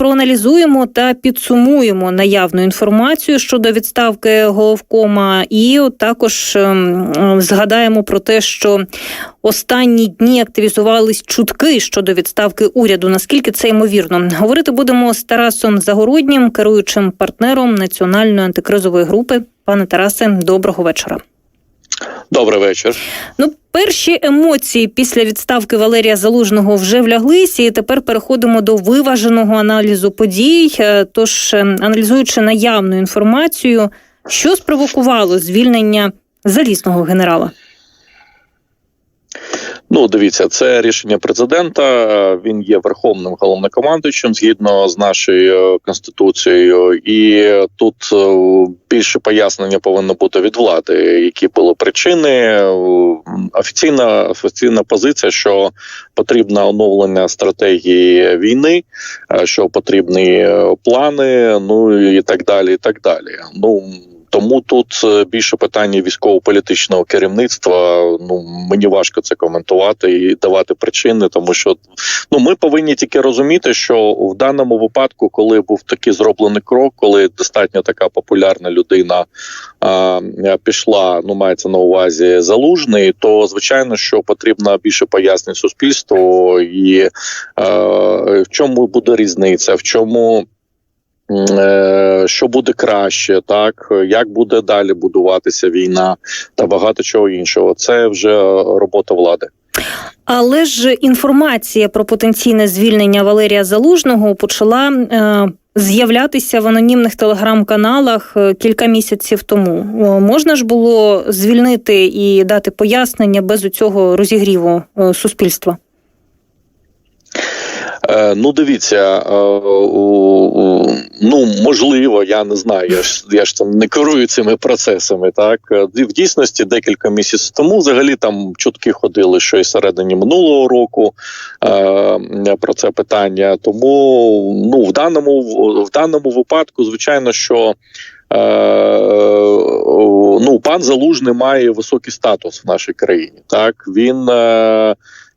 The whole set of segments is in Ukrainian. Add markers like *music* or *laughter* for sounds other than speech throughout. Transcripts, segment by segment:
проаналізуємо та підсумуємо наявну інформацію щодо відставки головкома, і також ем, ем, згадаємо про те, що останні дні активізувались чутки щодо відставки уряду. Наскільки це ймовірно? Говорити будемо з Тарасом Загороднім, керуючим партнером національної антикризової групи. Пане Тарасе, доброго вечора. Добрий вечір. Ну, перші емоції після відставки Валерія Залужного вже вляглися, і тепер переходимо до виваженого аналізу подій. Е, Тож, е, аналізуючи наявну інформацію, що спровокувало звільнення залізного генерала. Ну, дивіться, це рішення президента. Він є верховним головнокомандуючим згідно з нашою е, конституцією, і тут е, більше пояснення повинно бути від влади, які були причини. Офіційна офіційна позиція, що потрібне оновлення стратегії війни, е, що потрібні плани, ну і так далі. І так далі. Ну тому тут е, більше питання військово-політичного керівництва. Ну мені важко це коментувати і давати причини, тому що ну ми повинні тільки розуміти, що в даному випадку, коли був такий зроблений крок, коли достатньо така популярна людина а, пішла, ну мається на увазі залужний, то звичайно, що потрібно більше пояснень суспільству і е, в чому буде різниця, в чому. Е, Що буде краще, так як буде далі будуватися війна та багато чого іншого. Це вже робота влади. Але ж інформація про потенційне звільнення Валерія Залужного почала е, з'являтися в анонімних телеграм-каналах е, кілька місяців тому. Можна ж було звільнити і дати пояснення без у цього розігріву е, суспільства. Е, ну, дивіться, е, ну можливо, я не знаю. Я ж я ж там не керую цими процесами. Так Е, в дійсності декілька місяців тому взагалі там чутки ходили, що і середині минулого року про це питання. Тому ну в даному в даному випадку, звичайно, що. Ну, пан Залужний має високий статус в нашій країні. Так він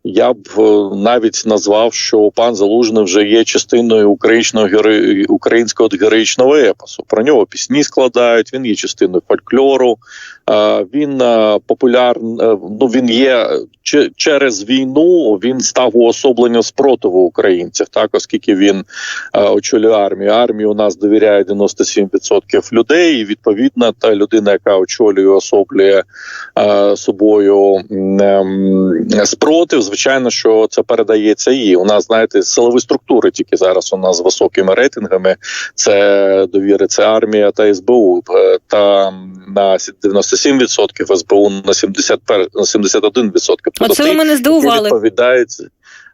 я б е, навіть назвав, що пан Залужний вже є частиною українського геро... українського героїчного епосу. Про нього пісні складають. Він є частиною фольклору. Е, Він е, популярний. Ну він є через війну. Він став уособленням спротиву українців. Так, оскільки він очолює армію. Армії у нас довіряє 97% людей. І відповідно, та людина, яка очолює, особлює собою ем, спротив. Звичайно, що це передається їй. У нас знаєте, силові структури тільки зараз у нас з високими рейтингами. Це довіри, це армія та СБУ. Е, Та на 97% СБУ на 71, на 71%. Тобто Оце ви мене здивували. відповідають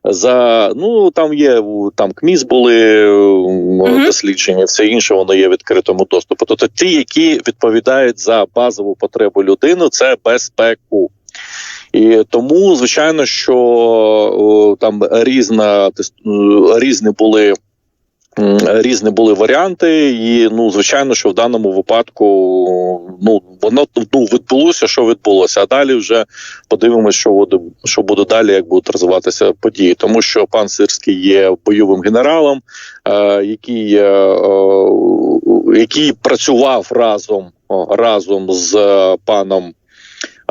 за ну там є там КМІС були mm дослідження, все інше воно є в відкритому доступу. Тобто ті, які відповідають за базову потребу людини, це безпеку. І тому, звичайно, що там різна різні були. Різні були варіанти, і ну звичайно, що в даному випадку ну воно ну відбулося, що відбулося. А далі вже подивимося, що буде що буде далі, як будуть розвиватися події, тому що пан Сирський є бойовим генералом, е, який, е, е, який працював разом разом з е, паном.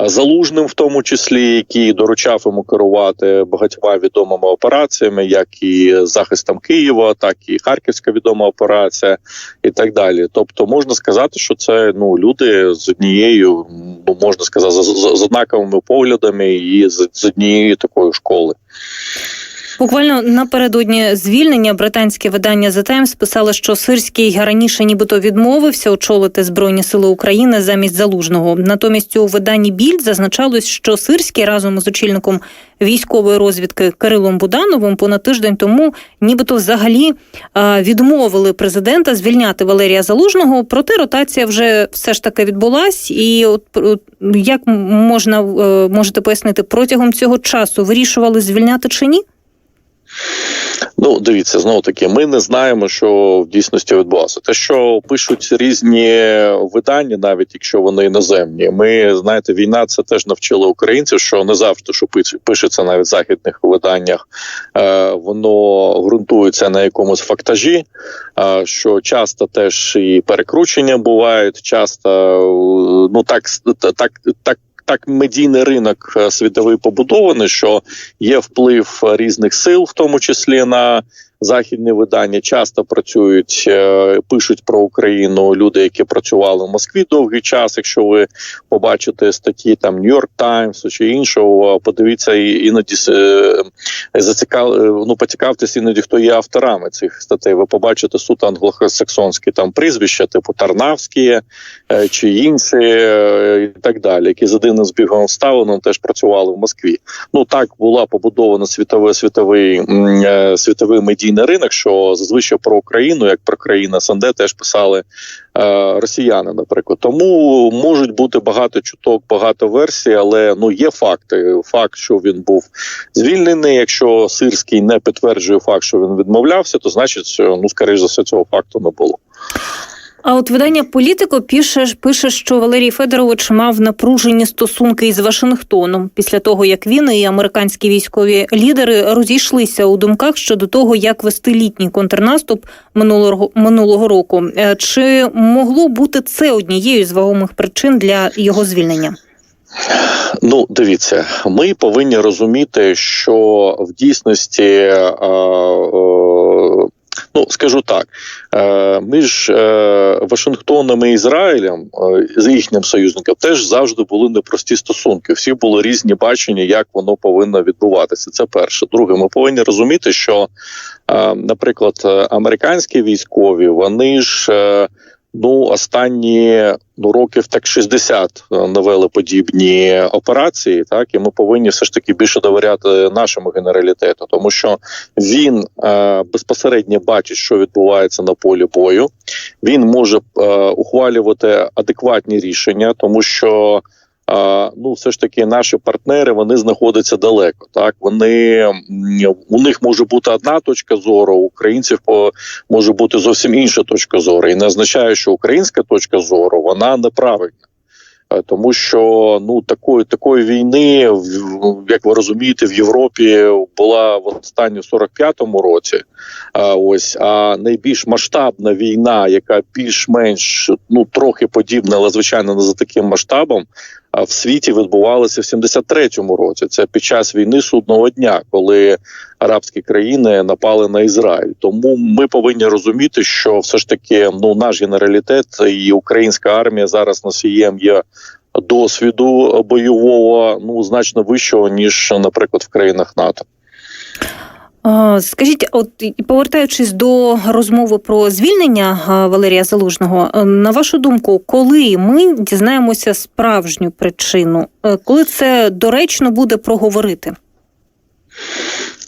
Залужним, в тому числі, який доручав йому керувати багатьма відомими операціями, як і захистом Києва, так і Харківська відома операція, і так далі. Тобто, можна сказати, що це ну люди з однією, ну можна сказати, з, з, з однаковими поглядами і з, з однієї такої школи. Буквально напередодні звільнення британське видання The Times писало, що Сирський раніше нібито відмовився очолити Збройні Сили України замість залужного. Натомість у виданні Більд зазначалось, що Сирський разом із очільником військової розвідки Кирилом Будановим понад тиждень тому, нібито взагалі відмовили президента звільняти Валерія Залужного. Проте ротація вже все ж таки відбулась. І от як можна е, можете пояснити, протягом цього часу вирішували звільняти чи ні? Ну, дивіться, знову таки, ми не знаємо, що в дійсності відбувалося. Те, що пишуть різні видання, навіть якщо вони іноземні, ми знаєте, війна це теж навчила українців, що не завжди, що пишеться навіть в західних виданнях, е, воно ґрунтується на якомусь фактажі. е, Що часто теж і перекручення бувають, часто е, ну так так так. Так, медійний ринок е, світовий побудований, що є вплив е, різних сил, в тому числі на західні видання. Часто працюють, е, пишуть про Україну люди, які працювали в Москві довгий час. Якщо ви побачите статті там Нью-Йорк Таймс чи іншого, подивіться і іноді е, зацікав, е, ну поцікавтесь іноді, хто є авторами цих статей. Ви побачите суто англосаксонські там прізвища, типу Тарнавські чи інші, і так далі, які за дивним збігом обставин теж працювали в Москві. Ну так була побудована світовий світовий світовий медійний ринок, що зазвичай про Україну, як про країну СНД, теж писали е, росіяни, наприклад. Тому можуть бути багато чуток, багато версій, але ну є факти. Факт, що він був звільнений. Якщо Сирський не підтверджує факт, що він відмовлявся, то значить, ну скоріш за все, цього факту не було. А от видання Політико пише, пише, що Валерій Федорович мав напружені стосунки із Вашингтоном після того, як він і американські військові лідери розійшлися у думках щодо того, як вести літній контрнаступ минулого минулого року. Е, Чи могло бути це однією з вагомих причин для його звільнення? Ну, дивіться, ми повинні розуміти, що в дійсності, е, е, ну скажу так, е, між е, Вашингтоном і Ізраїлем, е, з їхнім союзником, теж завжди були непрості стосунки. Всі були різні бачення, як воно повинно відбуватися. Це перше. Друге, ми повинні розуміти, що, наприклад, американські військові, вони ж. Е, Ну, останні ну років так 60 навели подібні операції. Так і ми повинні все ж таки більше довіряти нашому генералітету, тому що він е, безпосередньо бачить, що відбувається на полі бою. Він може е, ухвалювати адекватні рішення, тому що. Ну, все ж таки, наші партнери вони знаходяться далеко. Так вони у них може бути одна точка зору, у українців по може бути зовсім інша точка зору, і не означає, що українська точка зору вона неправильна. Е, Тому що ну такої такої війни, як ви розумієте, в Європі була в останню 45-му році. А ось а найбільш масштабна війна, яка більш-менш ну трохи подібна, але звичайно не за таким масштабом. В світі відбувалися в 73-му році. Це під час війни судного дня, коли арабські країни напали на Ізраїль. Тому ми повинні розуміти, що все ж таки ну наш генералітет і українська армія зараз носієм є досвіду бойового ну значно вищого ніж, наприклад, в країнах НАТО. Скажіть, от повертаючись до розмови про звільнення Валерія Залужного, е, на вашу думку, коли ми дізнаємося справжню причину, Е, коли це доречно буде проговорити?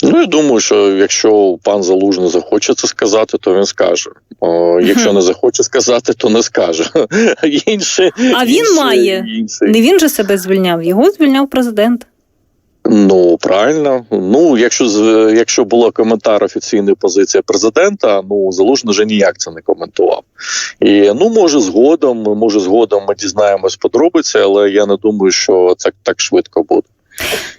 Ну я думаю, що якщо пан Залужний захоче це сказати, то він скаже. О, якщо не захоче сказати, то не скаже. *laughs* Інше, А він інше- має. інше. Не він же себе звільняв, його звільняв президент. Ну правильно. Ну, якщо якщо була коментар офіційної позиції президента, ну залужний вже ніяк це не коментував. І ну може згодом, може згодом ми дізнаємось подробиці, але я не думаю, що це так швидко буде.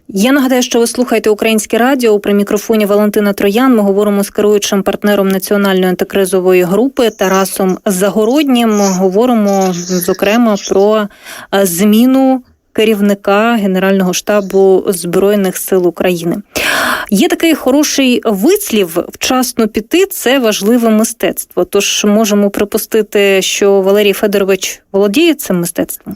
Я нагадаю, що ви слухаєте українське радіо при мікрофоні Валентина Троян. Ми говоримо з керуючим партнером національної антикризової групи Тарасом Загороднім. Говоримо зокрема про е, зміну керівника Генерального штабу збройних сил України. Є такий хороший вислів вчасно піти це важливе мистецтво. Тож можемо припустити, що Валерій Федорович володіє цим мистецтвом.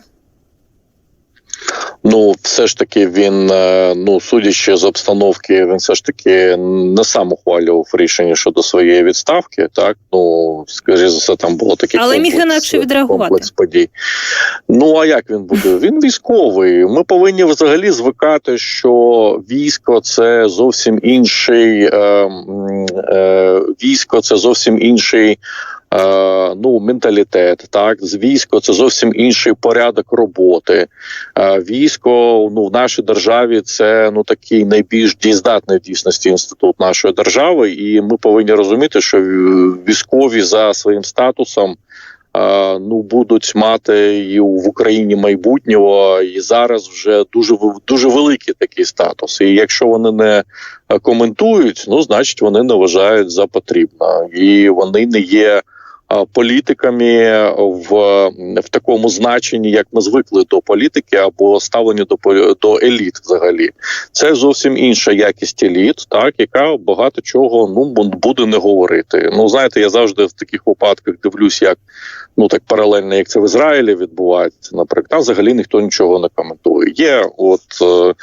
Ну, все ж таки, він е, ну судячи з обстановки, він все ж таки не сам ухвалював рішення щодо своєї відставки. Так ну скажімо за все, там було таке Але міг інакше відреагувати. комплекс подій. Ну а як він буде? Він військовий. Ми повинні взагалі звикати, що військо це зовсім інший е, е, військо, це зовсім інший. Е, ну, менталітет. Так, з військо це зовсім інший порядок роботи. Е, військо ну в нашій державі це ну такий найбільш дієздатний в дійсності інститут нашої держави, і ми повинні розуміти, що військові за своїм статусом. е, Ну, будуть мати і в Україні майбутнього, і зараз вже дуже дуже великий такий статус. І якщо вони не коментують, ну значить вони не вважають за потрібно, і вони не є політиками в, в такому значенні, як ми звикли до політики, або ставлені до до еліт. Взагалі, це зовсім інша якість еліт, так яка багато чого ну бу- буде не говорити. Ну знаєте, я завжди в таких випадках дивлюсь, як ну так паралельно, як це в Ізраїлі відбувається. Наприклад, там взагалі ніхто нічого не коментує. Є от е,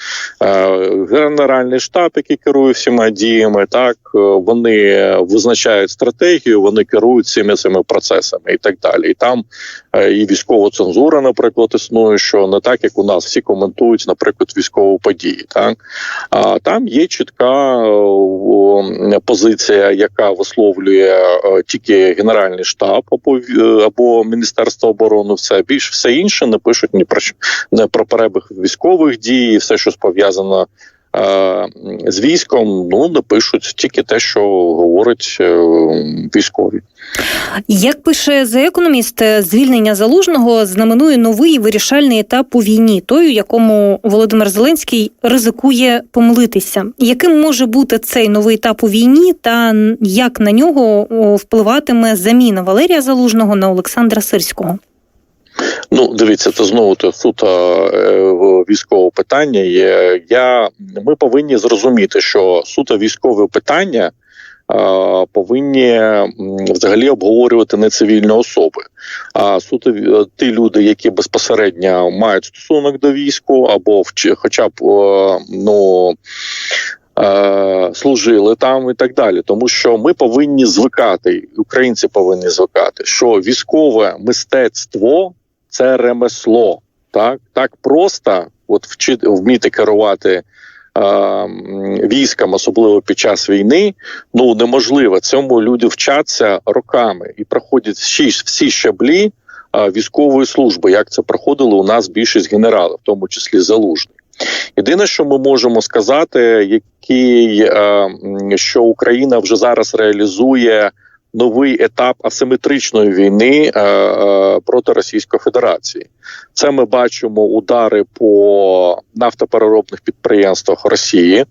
е, генеральний штаб, який керує всіма діями. Так е, вони визначають стратегію, вони керують всіми цими процесами і так далі. І там е, і військова цензура, наприклад, існує, що не так, як у нас всі коментують, наприклад, військові події. Так а там є чітка е, позиція, яка висловлює е, тільки генеральний штаб або або міністерство оборони. Все більш все інше не пишуть ні про що про перебіг військових дій, все, що пов'язано. З військом ну не пишуть тільки те, що говорить е, військові. Як пише The Economist, звільнення залужного знаменує новий вирішальний етап у війні, той, у якому Володимир Зеленський ризикує помилитися. Яким може бути цей новий етап у війні, та як на нього впливатиме заміна Валерія Залужного на Олександра Сирського? Ну, дивіться, це знову то суто е, військове питання. Є. Я, ми повинні зрозуміти, що суто військове питання повинні взагалі обговорювати не цивільні особи, а суто е, ті люди, які безпосередньо мають стосунок до війську, або хоча б ну. е, Служили там і так далі, тому що ми повинні звикати, українці повинні звикати, що військове мистецтво це ремесло. Так так просто от вчити вміти керувати е, військом, особливо під час війни, ну неможливо. Цьому люди вчаться роками і проходять всі, всі щаблі е, військової служби, як це проходило у нас більшість генералів, в тому числі залужний. Єдине, що ми можемо сказати, який е, що Україна вже зараз реалізує новий етап асиметричної війни е, е, проти Російської Федерації. Це ми бачимо удари по нафтопереробних підприємствах Росії.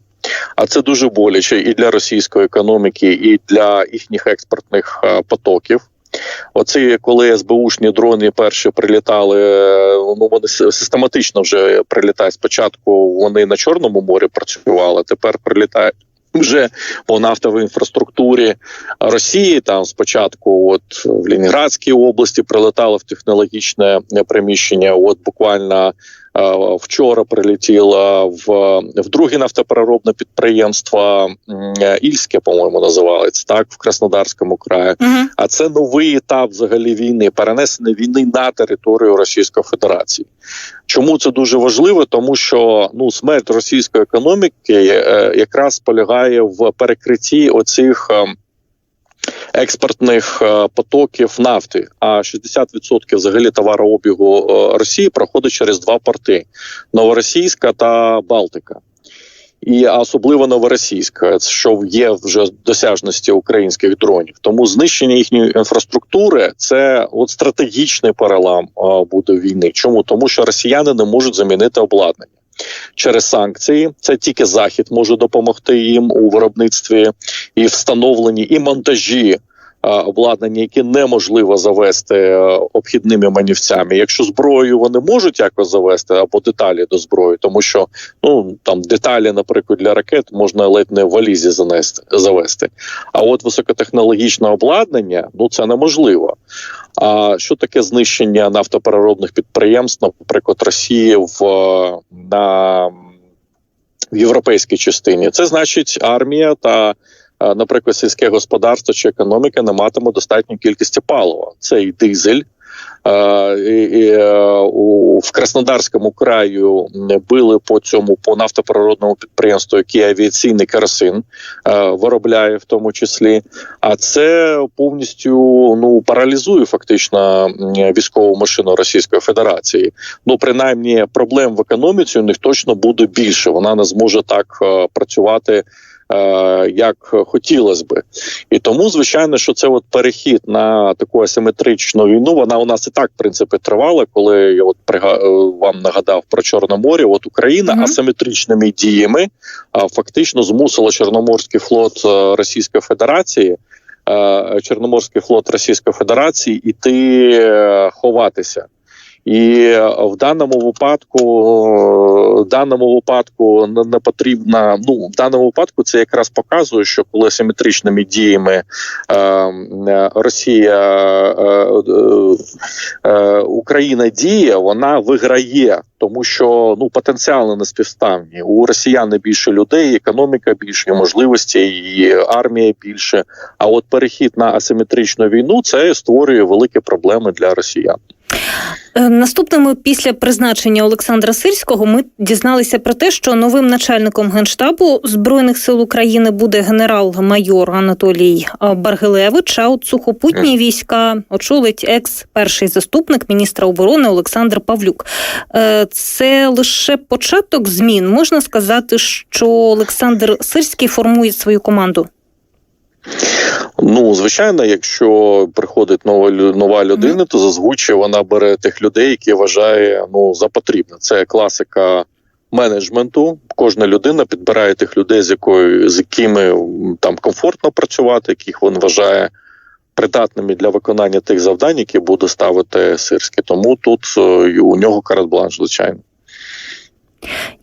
А це дуже боляче і для російської економіки, і для їхніх експортних е, потоків. Оці, коли СБУшні дрони перші прилітали, ну вони систематично вже прилітають. Спочатку вони на Чорному морі працювали, тепер прилітають вже по нафтовій інфраструктурі Росії. Там спочатку, от в Лінградській області, прилетало в технологічне приміщення. От буквально е, вчора прилетіло в, в друге нафтопереробне підприємство Ільське, по-моєму, називається так в Краснодарському краї. Угу. А це новий етап взагалі війни, перенесення війни на територію Російської Федерації. Чому це дуже важливо? Тому що ну смерть російської економіки е, якраз полягає в перекритті оцих. Е, Експортних е, потоків нафти, а 60% взагалі товарообігу е, Росії проходить через два порти: Новоросійська та Балтика. І особливо новоросійська, що є вже досяжності українських дронів. Тому знищення їхньої інфраструктури це от стратегічний перелам а, буде війни. Чому тому, що росіяни не можуть замінити обладнання через санкції? Це тільки захід може допомогти їм у виробництві і встановленні і монтажі. А, Обладнання, які неможливо завести е, обхідними манівцями. Якщо зброю вони можуть якось завести або деталі до зброї, тому що ну там деталі, наприклад, для ракет можна ледь не в валізі занести завести. А от високотехнологічне обладнання ну це неможливо. А що таке знищення нафтопереробних підприємств, наприклад, Росії в е, на в європейській частині? Це значить армія та. Наприклад, сільське господарство чи економіка не матиме достатньої кількості палива. Це і дизель, і, е, в Краснодарському краю били по цьому по нафтоприродному підприємству, який авіаційний керосин е, виробляє, в тому числі. А це повністю ну паралізує фактично військову машину Російської Федерації. Ну принаймні проблем в економіці у них точно буде більше. Вона не зможе так е, працювати. Е, Як хотілося би, і тому звичайно, що це от перехід на таку асиметричну війну. Вона у нас і так в принципі тривала. Коли я от е, вам нагадав про Чорне море, от Україна Мгм. асиметричними діями фактично змусила Чорноморський флот е, Російської Федерації. Чорноморський флот Російської Федерації іти ховатися. І е, в даному випадку, е, в даному випадку не, потрібна. Ну в даному випадку це якраз показує, що коли асиметричними діями е, е, Росія е, е, е, Україна діє, вона виграє, тому що ну потенціали не співставні. У росіян більше людей, економіка більше, можливості, і армія більше. А от перехід на асиметричну війну це створює великі проблеми для росіян. Е, Наступними після призначення Олександра Сирського ми дізналися про те, що новим начальником генштабу збройних сил України буде генерал-майор Анатолій Баргилевич. А от сухопутні війська очолить екс перший заступник міністра оборони Олександр Павлюк. Е, Це лише початок змін. Можна сказати, що Олександр Сирський формує свою команду. Ну, звичайно, якщо приходить нова нова людина, то зазвичай вона бере тих людей, які вважає ну за потрібне. Це класика менеджменту. Кожна людина підбирає тих людей, з якою з якими там комфортно працювати, яких він вважає придатними для виконання тих завдань, які буде ставити Сирський. Тому тут е, у нього карат-бланш, звичайно.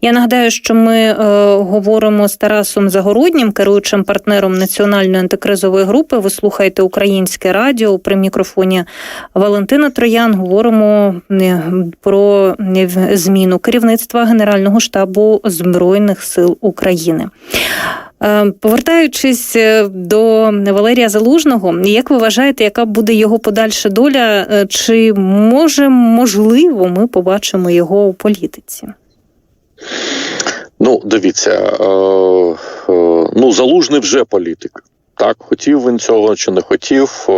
Я нагадаю, що ми е, говоримо з Тарасом Загороднім, керуючим партнером національної антикризової групи. Ви слухаєте українське радіо при мікрофоні Валентина Троян. Говоримо е, про е, зміну керівництва Генерального штабу Збройних сил України. Повертаючись до Валерія Залужного, як ви вважаєте, яка буде його подальша доля? Чи може можливо ми побачимо його у політиці? Ну, дивіться, е, е, ну залужний вже політик. Так, хотів він цього чи не хотів. е,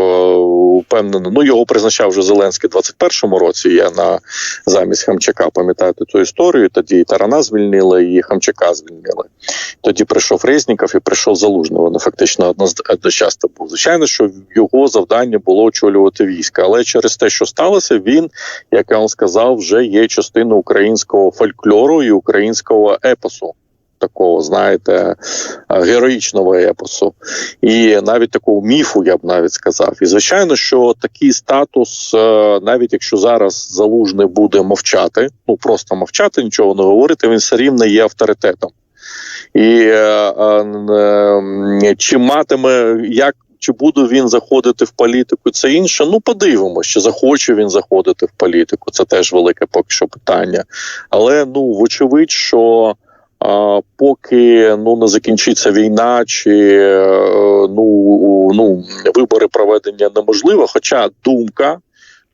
Впевнений, ну його призначав вже Зеленський в 21-му році. Я на замість Хамчака пам'ятаєте ту історію. Тоді і Тарана звільнили, і Хамчака звільнили. Тоді прийшов Резніков і прийшов Залужний. Вони фактично одноз- одночасно був. Звичайно, що його завдання було очолювати війська, але через те, що сталося, він, як я вам сказав, вже є частиною українського фольклору і українського епосу. Такого, знаєте, е, героїчного епосу, і навіть такого міфу, я б навіть сказав. І звичайно, що такий статус, е, навіть якщо зараз залужний буде мовчати, ну просто мовчати, нічого не говорити, він все рівно є авторитетом. І е, чи матиме як. Чи буде він заходити в політику, це інше. Ну подивимося, чи захоче він заходити в політику. Це теж велике поки що питання. Але ну вочевидь, що поки ну не закінчиться війна, чи е, ну, ну вибори проведення неможливо. Хоча думка,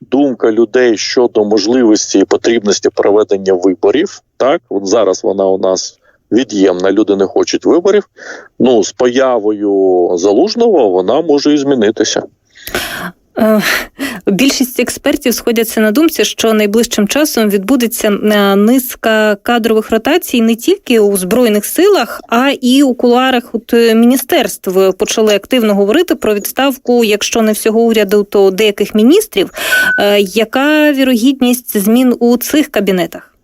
думка людей щодо можливості і потрібності проведення виборів, так от зараз вона у нас від'ємна. Люди не хочуть виборів. Ну з появою залужного вона може і змінитися. Е, Більшість експертів сходяться на думці, що найближчим часом відбудеться е, низка кадрових ротацій не тільки у збройних силах, а і у кулуарах от е, міністерств почали активно говорити про відставку, якщо не всього уряду, то деяких міністрів. Яка вірогідність змін у цих кабінетах?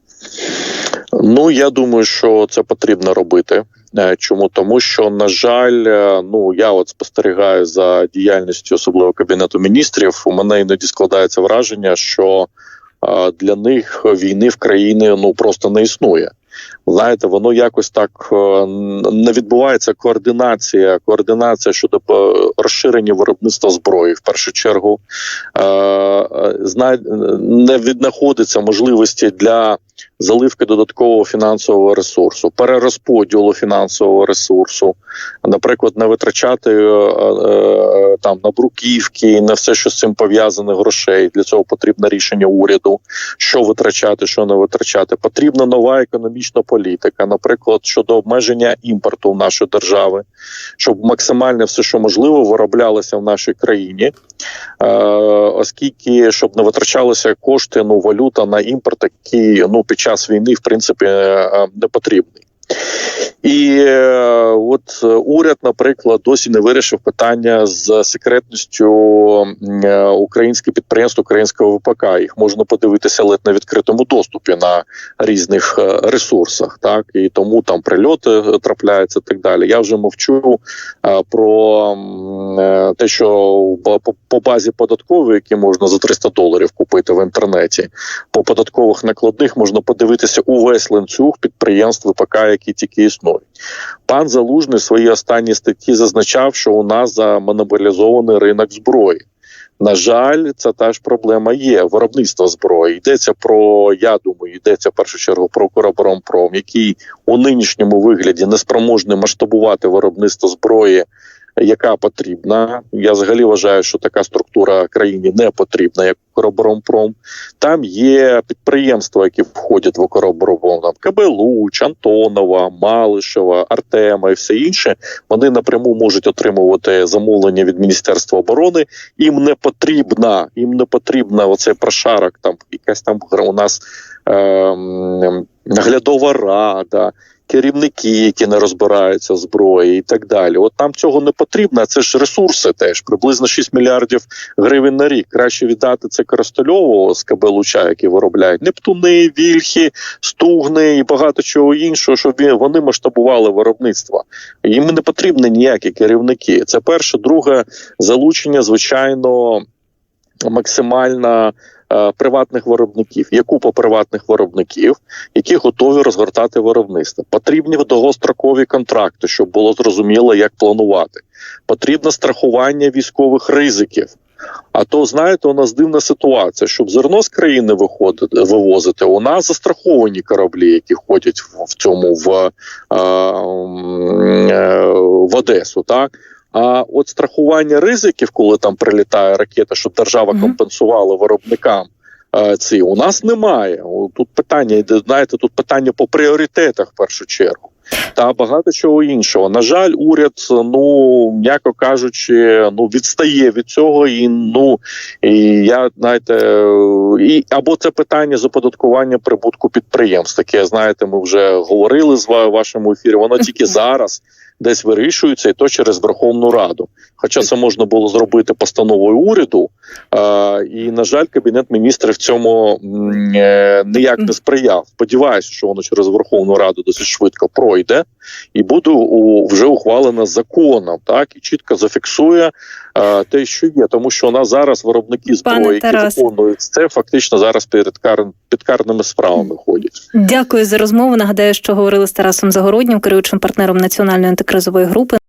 Ну я думаю, що це потрібно робити. Е, Чому тому, що на жаль, е, ну я от спостерігаю за діяльністю, особливо кабінету міністрів. У мене іноді складається враження, що е, для них війни в країні ну просто не існує. Знаєте, воно якось так не відбувається координація. Координація щодо розширення виробництва зброї в першу чергу не віднаходиться можливості для заливки додаткового фінансового ресурсу, перерозподілу фінансового ресурсу, наприклад, не витрачати е, е, там на бруківки, на все, що з цим пов'язане грошей. Для цього потрібне рішення уряду, що витрачати, що не витрачати. Потрібна нова економічна політика, наприклад, щодо обмеження імпорту в нашої держави, щоб максимально все, що можливо, вироблялося в нашій країні, е, оскільки щоб не витрачалися кошти, ну валюта на імпорт, який ну під час війни в принципі е, не потрібний. І е, от е, уряд, наприклад, досі не вирішив питання з секретністю е, українських підприємств українського ВПК. Їх можна подивитися ледь на відкритому доступі на різних ресурсах, так і тому там прильоти трапляються і так далі. Я вже мовчу про те, що по базі податкової, які можна за 300 доларів купити в інтернеті, по податкових накладних можна подивитися увесь ланцюг підприємств ВПК, які тільки існують. Пан Залужний в своїй останній статті зазначав, що у нас замонополізований ринок зброї. На жаль, це та ж проблема є. Виробництво зброї йдеться про, я думаю, йдеться в першу чергу про Укроборонпром, який у нинішньому вигляді не спроможний масштабувати виробництво зброї, яка потрібна. Я взагалі вважаю, що така структура країні не потрібна, як Укроборонпром. Там є підприємства, які входять в Укроборонпром, там Кабелуч, Антонова, Малишева, Артема і все інше. Вони напряму можуть отримувати замовлення від Міністерства оборони. Їм не потрібна, їм не потрібна оцей прошарок. Там якась там у нас ем, наглядова рада. Керівники, які не розбираються зброї, і так далі. От нам цього не потрібно. Це ж ресурси, теж приблизно 6 мільярдів гривень на рік. Краще віддати це Коростельову з Кабелуча, які виробляють Нептуни, Вільхи, Стугни і багато чого іншого, щоб вони масштабували виробництво. Їм не потрібні ніякі керівники. Це перше, друге залучення, звичайно, максимально е, приватних виробників. Є купа приватних виробників, які готові розгортати виробництво. Потрібні довгострокові контракти, щоб було зрозуміло, як планувати. Потрібне страхування військових ризиків. А то знаєте, у нас дивна ситуація, щоб зерно з країни виходити вивозити. У нас застраховані кораблі, які ходять в, в цьому в, е, е, в Одесу. Так а от страхування ризиків, коли там прилітає ракета, щоб держава компенсувала виробникам. е, Ці у нас немає. Тут питання йде. Знаєте, тут питання по пріоритетах в першу чергу. Та багато чого іншого. На жаль, уряд, ну м'яко кажучи, ну відстає від цього, і ну і я знаєте, і або це питання з оподаткування прибутку підприємств. Таке знаєте, ми вже говорили з вашому ефірі. Воно тільки *laughs* зараз десь вирішується, і то через Верховну Раду. Хоча це можна було зробити постановою уряду, е, і на жаль, кабінет міністрів цьому е, ніяк не сприяв. Сподіваюся, що воно через Верховну Раду досить швидко пройде і буде у, вже ухвалено законом, так і чітко зафіксує те, що є, тому що у нас зараз виробники зброї, які виконують це, фактично зараз перед кар... під карними справами ходять. Дякую за розмову. Нагадаю, що говорили з Тарасом Загороднім, керуючим партнером національної антикризової групи.